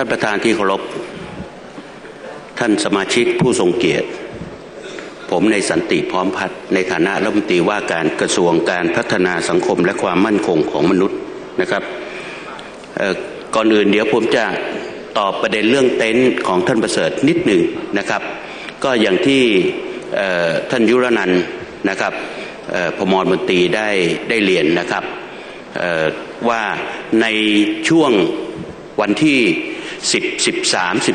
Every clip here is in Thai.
ท่านประธานที่เคารพ ท่านสมาชิกผู้ทรงเกียรติ ผมในสันติพร้อมพัฒน์ในฐานะรัฐมนตรีว่าการกระทรวงการพัฒนาสังคมและความมั่นคงของมนุษย์นะครับก่อนอื่นเดี๋ยวผมจะตอบประเด็นเรื่องเต็นท์ของท่านประเสริฐนิดหนึ่งนะครับ ก็อย่างที่ท่านยุรนันนะครับพมรมนตรีได้ได้เรียนนะครับว่าในช่วงวันที่ 10 13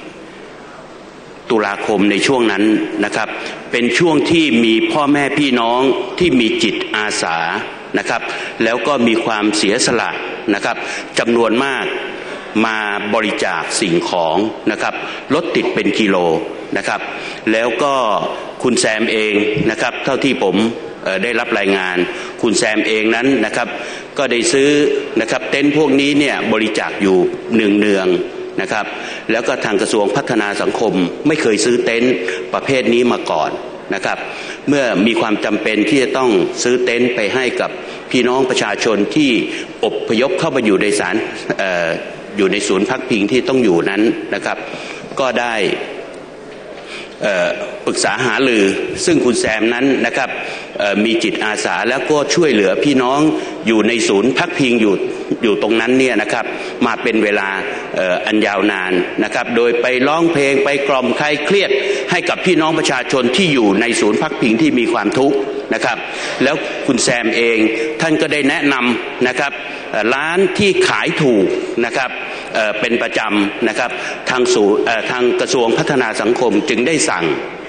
14ตุลาคมในช่วงนั้นนะครับ เป็นช่วงที่มีพ่อแม่พี่น้องที่มีจิตอาสานะครับ แล้วก็มีความเสียสละนะครับจำนวนมากมาบริจาคสิ่งของนะครับรถติดเป็นกิโลนะครับ แล้วก็คุณแซมเองนะครับ เท่าที่ผม ได้รับรายงาน คุณแซมเองนั้นนะครับ ก็ได้ซื้อนะครับเต็นท์พวกนี้เนี่ยบริจาคอยู่หนึ่งเนืองนะครับ แล้วก็ทางกระทรวงพัฒนาสังคมไม่เคยซื้อเต็นท์ประเภทนี้มาก่อนนะครับ เมื่อมีความจำเป็นที่จะต้องซื้อเต็นท์ไปให้กับพี่น้องประชาชนที่อบพยพเข้ามาอยู่ในสารอยู่ในศูนย์พักพิงที่ต้องอยู่นั้นนะครับ ก็ได้ปรึกษาหารือซึ่งคุณแซมนั้นนะครับ มีจิตอาสาแล้วก็ช่วยเหลือพี่น้องอยู่ในศูนย์พักพิงอยู่อยู่ตรงนั้นเนี่ยนะครับ มาเป็นเวลาอันยาวนานนะครับ โดยไปร้องเพลงไปกล่อมใครเครียด ให้กับพี่น้องประชาชนที่อยู่ในศูนย์พักพิงที่มีความทุกข์นะครับ แล้วคุณแซมเองท่านก็ได้แนะนำนะครับร้านที่ขายถูกนะครับเป็นประจำนะครับทางสู่ทางกระทรวงพัฒนาสังคมจึงได้สั่ง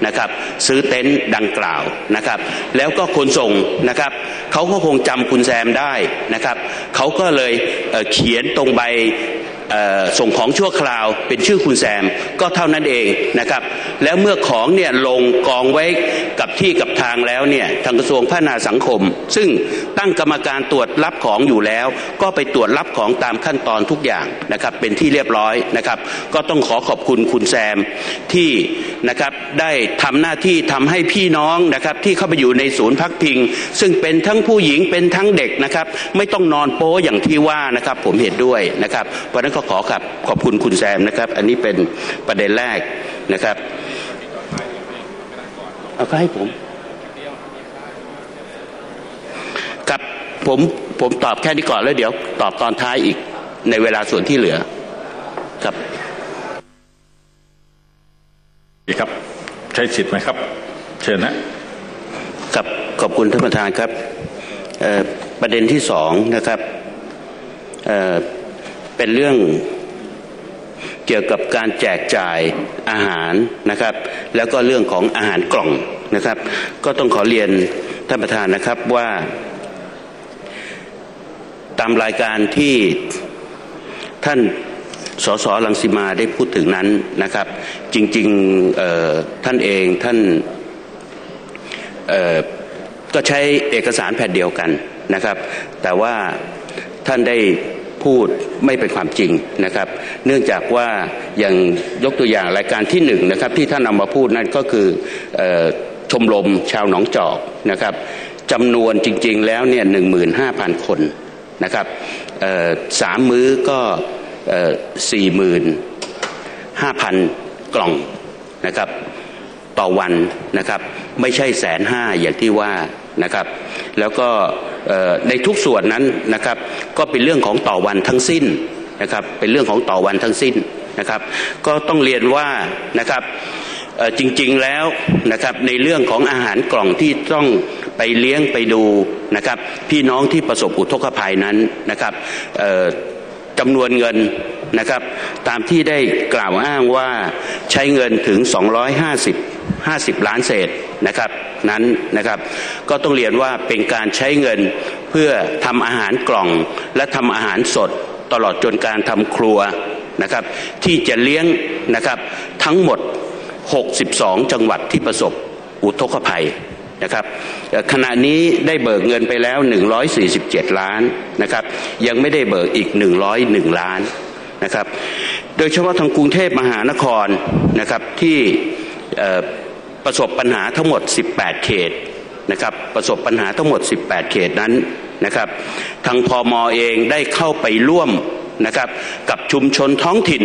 นะครับ ซื้อเต็นท์ดังกล่าวนะครับ แล้วก็ขนส่งนะครับเขาก็คงจำคุณแซมได้นะครับเขาก็เลยเขียนตรงใบส่งของชั่วคราวเป็นชื่อคุณแซมก็เท่านั้นเองนะครับ แล้วเมื่อของเนี่ยลงกองไว้กับที่กับทางแล้วเนี่ยทางกระทรวงพัฒนาสังคม ซึ่งตั้งกรรมการตรวจรับของอยู่แล้ว ก็ไปตรวจรับของตามขั้นตอนทุกอย่างนะครับ เป็นที่เรียบร้อยนะครับ ก็ต้องขอขอบคุณคุณแซมที่ นะครับได้ทำหน้าที่ทำให้พี่น้องนะครับที่เข้าไปอยู่ในศูนย์พักพิง ซึ่งเป็นทั้งผู้หญิงเป็นทั้งเด็กนะครับไม่ต้องนอนโป้อย่างที่ว่านะครับผมเห็นด้วยนะครับเพราะนั้นก็ขอครับขอบคุณคุณแซมนะครับ อันนี้เป็นประเด็นแรกนะครับเอาก็ให้ผมครับผมผมตอบแค่นี้ก่อนแล้วเดี๋ยว ตอบตอนท้ายอีกในเวลาส่วนที่เหลือครับ ใช้สิทธิ์ไหมครับ เชิญนะครับขอบคุณท่านประธานครับประเด็นที่สองนะครับเเป็นเรื่องเกี่ยวกับการแจกจ่ายอาหารนะครับ แล้วก็เรื่องของอาหารกล่องนะครับ ก็ต้องขอเรียนท่านประธานนะครับว่า ตามรายการที่ท่าน สสลังสิมาได้พูดถึงนั้นนะครับ จริงๆท่านเองท่านก็ใช้เอกสารแผ่นเดียวกันนะครับ แต่ว่าท่านได้พูดไม่เป็นความจริงนะครับ เนื่องจากว่าอย่างยกตัวอย่างรายการที่หนึ่งนะครับ ที่ท่านนามาพูดนั่นก็คือชมรมชาวหนองจอกนะครับจำนวนจริง ๆ แล้วเนี่ยหนึ่งหมื่นห้าพันคนนะครับสามมื้อก็ สี่หมื่นห้าพันกล่องนะครับต่อวันนะครับไม่ใช่แสนห้าอย่างที่ว่านะครับ แล้วก็ในทุกส่วนนั้นนะครับ ก็เป็นเรื่องของต่อวันทั้งสิ้นนะครับเป็นเรื่องของต่อวันทั้งสิ้นนะครับ ก็ต้องเรียนว่านะครับจริงๆแล้วนะครับในเรื่องของอาหารกล่องที่ต้องไปเลี้ยงไปดูนะครับ พี่น้องที่ประสบอุทกภัยนั้นนะครับ จำนวนเงินนะครับ ตามที่ได้กล่าวอ้างว่าใช้เงินถึง 250 50 ล้านเศษนะครับนั้นนะครับ ก็ต้องเรียนว่าเป็นการใช้เงินเพื่อทำอาหารกล่องและทำอาหารสดตลอดจนการทำครัวนะครับ ที่จะเลี้ยงนะครับทั้งหมด 62 จังหวัดที่ประสบอุทกภัย นะครับขณะนี้ได้เบิกเงินไปแล้ว 147 ล้านนะครับยังไม่ได้เบิกอีก 101 ล้านนะครับโดยเฉพาะทางกรุงเทพมหานครนะครับที่ประสบปัญหาทั้งหมด 18 เขตนะครับประสบปัญหาทั้งหมด 18 เขตนั้นนะครับทางพอมอเองได้เข้าไปร่วมนะครับกับชุมชนท้องถิ่น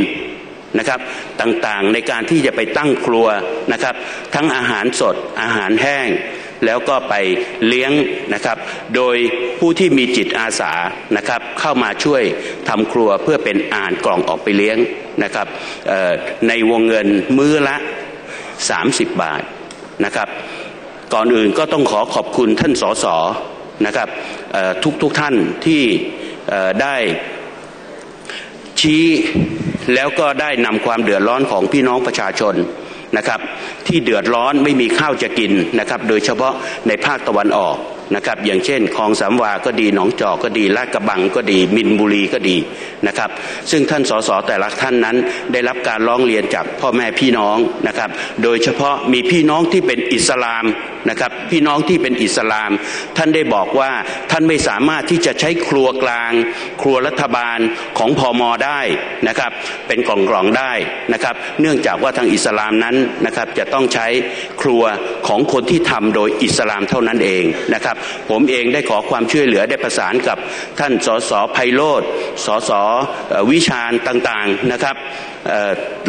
นะครับต่างๆในการที่จะไปตั้งครัวนะครับทั้งอาหารสดอาหารแห้ง แล้วก็ไปเลี้ยงนะครับ โดยผู้ที่มีจิตอาสานะครับ เข้ามาช่วยทำครัวเพื่อเป็นอ่านกล่องออกไปเลี้ยงนะครับในวงเงินมื้อละ 30 บาทนะครับ ก่อนอื่นก็ต้องขอขอบคุณท่านสสนะครับทุกทุกท่านที่ได้ชี้แล้วก็ได้นำความเดือดร้อนของพี่น้องประชาชนนะครับ ที่เดือดร้อนไม่มีข้าวจะกินนะครับ โดยเฉพาะในภาคตะวันออกนะครับ อย่างเช่นคลองสามวาก็ดีหนองจอกก็ดีลาดกระบังก็ดี มินบุรีก็ดีนะครับ ซึ่งท่านสสแต่ละท่านนั้นได้รับการร้องเรียนจากพ่อแม่พี่น้องนะครับ โดยเฉพาะมีพี่น้องที่เป็นอิสลามนะครับ พี่น้องที่เป็นอิสลาม ท่านได้บอกว่าท่านไม่สามารถที่จะใช้ครัวกลาง ครัวรัฐบาลของพอมอได้นะครับ เป็นกล่องกล่องได้นะครับ เนื่องจากว่าทางอิสลามนั้นนะครับจะต้อง้องใช้ครัวของคนที่ทำโดยอิสลามเท่านั้นเองนะครับ ผมเองได้ขอความช่วยเหลือได้ประสานกับท่านสสไพโรธสสวิชาญต่างๆนะครับ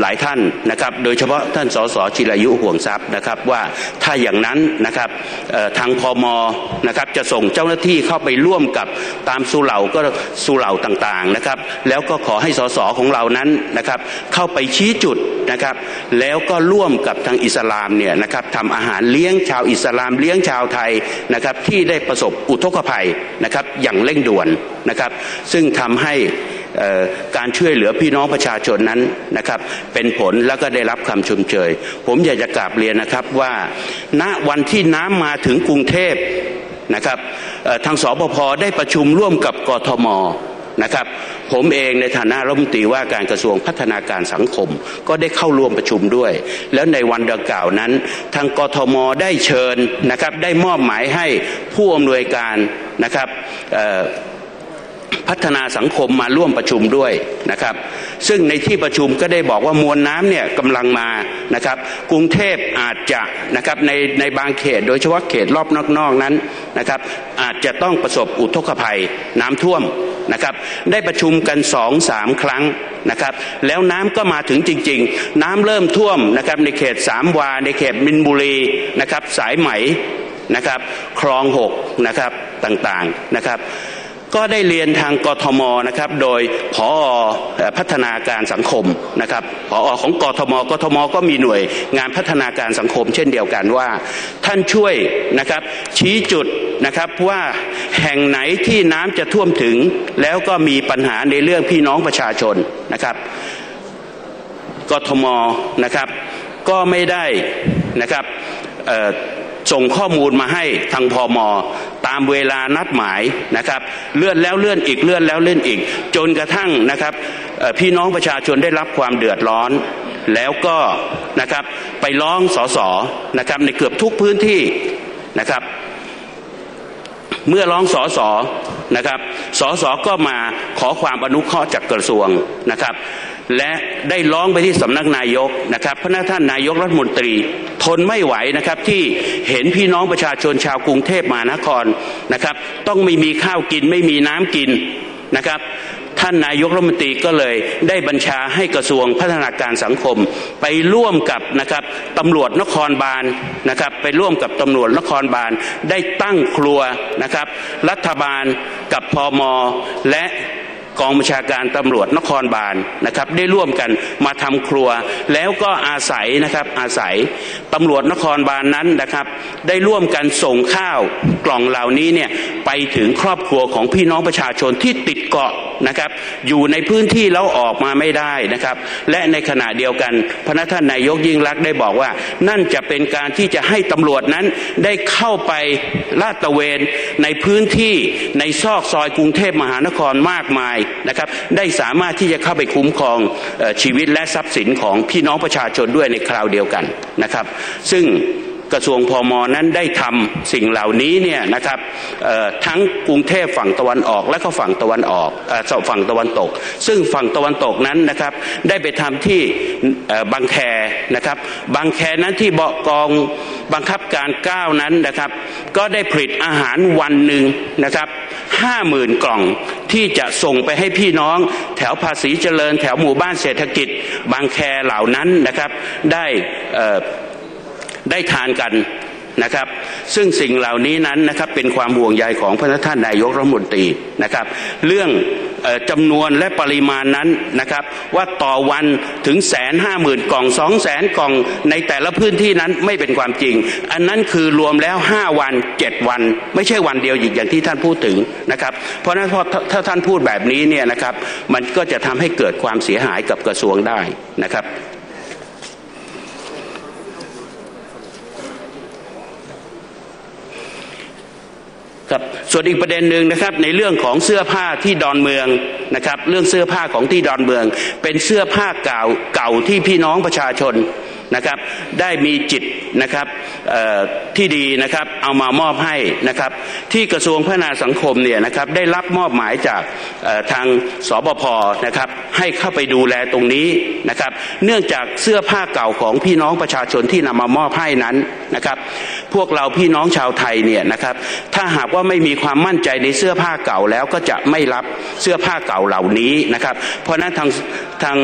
หลายท่านนะครับ โดยเฉพาะท่านสสจิรายุห่วงทรัพย์นะครับว่าถ้าอย่างนั้นนะครับทางพมนะครับจะส่งเจ้าหน้าที่เข้าไปร่วมกับตามสุเหร่าก็สุเหร่าต่างๆนะครับ แล้วก็ขอให้สสของเรานั้นนะครับเข้าไปชี้จุดนะครับ แล้วก็ร่วมกับทางอิสลามเนี่ยนะครับทำอาหารเลี้ยงชาวอิสลามเลี้ยงชาวไทยนะครับที่ได้ประสบอุทกภัยนะครับอย่างเร่งด่วนนะครับซึ่งทำให้การช่วยเหลือพี่น้องประชาชนนั้นนะครับเป็นผลแล้วก็ได้รับคำชมเชย ผมอยากจะกราบเรียนนะครับว่าณวันที่น้ำมาถึงกรุงเทพนะครับทางสบพได้ประชุมร่วมกับกทม นะครับ ผมเองในฐานะรัฐมนตรีว่าการกระทรวงพัฒนาการสังคม ก็ได้เข้าร่วมประชุมด้วย แล้วในวันดังกล่าวนั้น ทางกทมได้เชิญนะครับได้มอบหมายให้ผู้อำนวยการนะครับพัฒนาสังคมมาร่วมประชุมด้วยนะครับ ซึ่งในที่ประชุมก็ได้บอกว่ามวลน้ำเนี่ยกำลังมานะครับ กรุงเทพอาจจะนะครับในในบางเขต โดยเฉพาะเขตรอบนอกๆนั้นนะครับ อาจจะต้องประสบอุทกภัยน้ำท่วม นะครับ ได้ประชุมกันสองสามครั้งนะครับ แล้วน้ำก็มาถึงจริง ๆ น้ำเริ่มท่วมนะครับในเขตสามวา ในเขตมินบุรีนะครับ สายไหมนะครับคลองหกนะครับต่างๆนะครับก็ได้เรียนทางกทมนะครับ โดยผอพัฒนาการสังคมนะครับผอของกทมกทมก็มีหน่วยงานพัฒนาการสังคม เช่นเดียวกันว่า ท่านช่วยนะครับชี้จุด นะครับว่าแห่งไหนที่น้ำจะท่วมถึง แล้วก็มีปัญหาในเรื่องพี่น้องประชาชนนะครับกทมนะครับ ก็ไม่ได้นะครับส่งข้อมูลมาให้ทางพอมอตามเวลานัดหมายนะครับเลื่อนแล้วเลื่อนอีกเลื่อนแล้วเลื่อนอีก จนกระทั่งนะครับพี่น้องประชาชนได้รับความเดือดร้อน แล้วก็นะครับไปร้องสอสอนะครับในเกือบทุกพื้นที่นะครับ เมื่อร้องสอสอนะครับสอสอก็มาขอความอนุเคราะห์จากกระทรวงนะครับ และได้ร้องไปที่สำนักนายกนะครับพระท่านนายกรัฐมนตรีทนไม่ไหวนะครับที่เห็นพี่น้องประชาชนชาวกรุงเทพมหานครนะครับ ต้องไม่มีข้าวกินไม่มีน้ำกินนะครับ ท่านนายกรัฐมนตรีก็เลยได้บัญชาให้กระทรวงพัฒนาการสังคม ไปร่วมกับนะครับตำรวจนครบาลนะครับ ไปร่วมกับตำรวจนครบาลได้ตั้งครัวนะครับ รัฐบาลกับพอมอและกองบัญชาการตำรวจนครบาลนะครับ ได้ร่วมกันมาทำครัว แล้วก็อาศัยนะครับอาศัยตำรวจนครบาลนนั้นนะครับ ได้ร่วมกันส่งข้าวกล่องเหล่านี้เนี่ยไปถึงครอบครัวของพี่น้องประชาชนที่ติดเกาะ นะครับอยู่ในพื้นที่แล้วออกมาไม่ได้นะครับ และในขณะเดียวกันพระท่านนายกยิ่งรักได้บอกว่า นั่นจะเป็นการที่จะให้ตำรวจนั้นได้เข้าไปลาดตระเวนในพื้นที่ในซอกซอยกรุงเทพมหานครมากมายนะครับ ได้สามารถที่จะเข้าไปคุ้มครองชีวิตและทรัพย์สินของพี่น้องประชาชนด้วยในคราวเดียวกันนะครับ ซึ่ง กระทรวงพอมอนั้นได้ทำสิ่งเหล่านี้เนี่ยนะครับทั้งกรุงเทพฝั่งตะวันออกและก็ฝั่งตะวันออกฝั่งตะวันตก ซึ่งฝั่งตะวันตกนั้นนะครับได้ไปทำที่บางแคนะครับบางแคนั้นที่เบากองบังคับการก้าวนั้นนะครับก็ได้ผลิตอาหารวันหนึ่งนะครับห้าหมื่นกล่องที่จะส่งไปให้พี่น้องแถวภาษีเจริญ แถวหมู่บ้านเศรษฐกิจ บางแคเหล่านั้นนะครับได้อ่อ ได้ทานกันนะครับ ซึ่งสิ่งเหล่านี้นั้นนะครับเป็นความห่วงใยของพระท่านนายกรัฐมนตรีนะครับ เรื่องจำนวนและปริมาณนั้นนะครับ ว่าต่อวันถึงแสนห้าหมื่นกล่องสองแสนกล่องในแต่ละพื้นที่นั้นไม่เป็นความจริง อันนั้นคือรวมแล้ว5วัน7วัน ไม่ใช่วันเดียวอีกอย่างที่ท่านพูดถึงนะครับ เพราะนั้นพอถ้าถ้าท่านพูดแบบนี้เนี่ยนะครับ มันก็จะทำให้เกิดความเสียหายกับกระทรวงได้นะครับ ครับส่วนอีกประเด็นหนึ่งนะครับในเรื่องของเสื้อผ้าที่ดอนเมืองนะครับ เรื่องเสื้อผ้าของที่ดอนเมือง เป็นเสื้อผ้าเก่าเก่าที่พี่น้องประชาชน นะครับได้มีจิตนะครับที่ดีนะครับเอามามอบให้นะครับที่กระทรวงพัฒนาสังคมเนี่ยนะครับได้รับมอบหมายจากทางสบพนะครับให้เข้าไปดูแลตรงนี้นะครับเนื่องจากเสื้อผ้าเก่าของพี่น้องประชาชนที่นำมามอบให้นั้นนะครับพวกเราพี่น้องชาวไทยเนี่ยนะครับถ้าหากว่าไม่มีความมั่นใจในเสื้อผ้าเก่าแล้วก็จะไม่รับเสื้อผ้าเก่าเหล่านี้นะครับเพราะนั้นทางทาง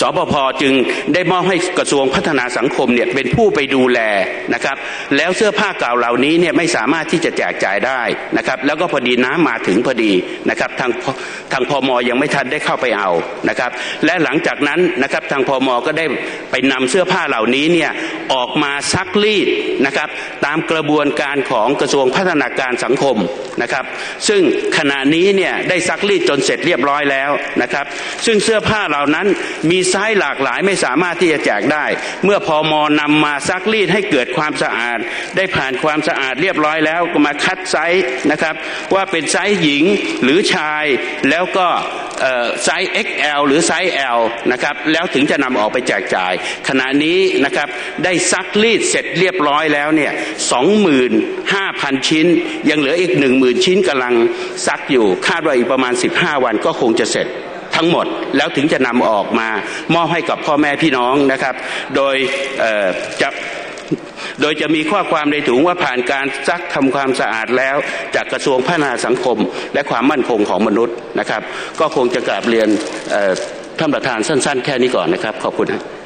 สปพจึงได้มอบให้กระทรวงพัฒนาสังคมเนี่ยเป็นผู้ไปดูแลนะครับ แล้วเสื้อผ้าเก่าเหล่านี้เนี่ยไม่สามารถที่จะแจกจ่ายได้นะครับ แล้วก็พอดีน้ำมาถึงพอดีนะครับทางทางพมยังไม่ทันได้เข้าไปเอานะครับ และหลังจากนั้นนะครับทางพมก็ได้ไปนำเสื้อผ้าเหล่านี้เนี่ยออกมาซักรีดนะครับตามกระบวนการของกระทรวงพัฒนาการสังคมนะครับ ซึ่งขณะนี้เนี่ยได้ซักรีดจนเสร็จเรียบร้อยแล้วนะครับ ซึ่งเสื้อผ้าเหล่านั้นมีีไซส์หลากหลายไม่สามารถที่จะแจกได้ เมื่อพอมนำมาซักรีดให้เกิดความสะอาด ได้ผ่านความสะอาดเรียบร้อยแล้วก็มาคัดไซส์นะครับ ว่าเป็นไซส์หญิงหรือชายแล้วก็เอ่อไซส์ XL หรือไซส์ L นะครับแล้วถึงจะนำออกไปแจกจ่าย ขณะนี้นะครับได้ซักรีดเสร็จเรียบร้อยแล้วเนี่ย25,000 ชิ้น ยังเหลืออีก 10,000 ชิ้นกำลังซักอยู่ คาดว่าอีกประมาณ 15 วันก็คงจะเสร็จ ทั้งหมด แล้วถึงจะนำออกมามอบให้กับพ่อแม่พี่น้องนะครับ โดยจะโดยจะมีข้อความในถุงว่าผ่านการซักทำความสะอาดแล้ว จากกระทรวงพัฒนาสังคม และความมั่นคงของมนุษย์นะครับ ก็คงจะกราบเรียนท่านประธานสั้น ๆ แค่นี้ก่อนนะครับ ขอบคุณครับ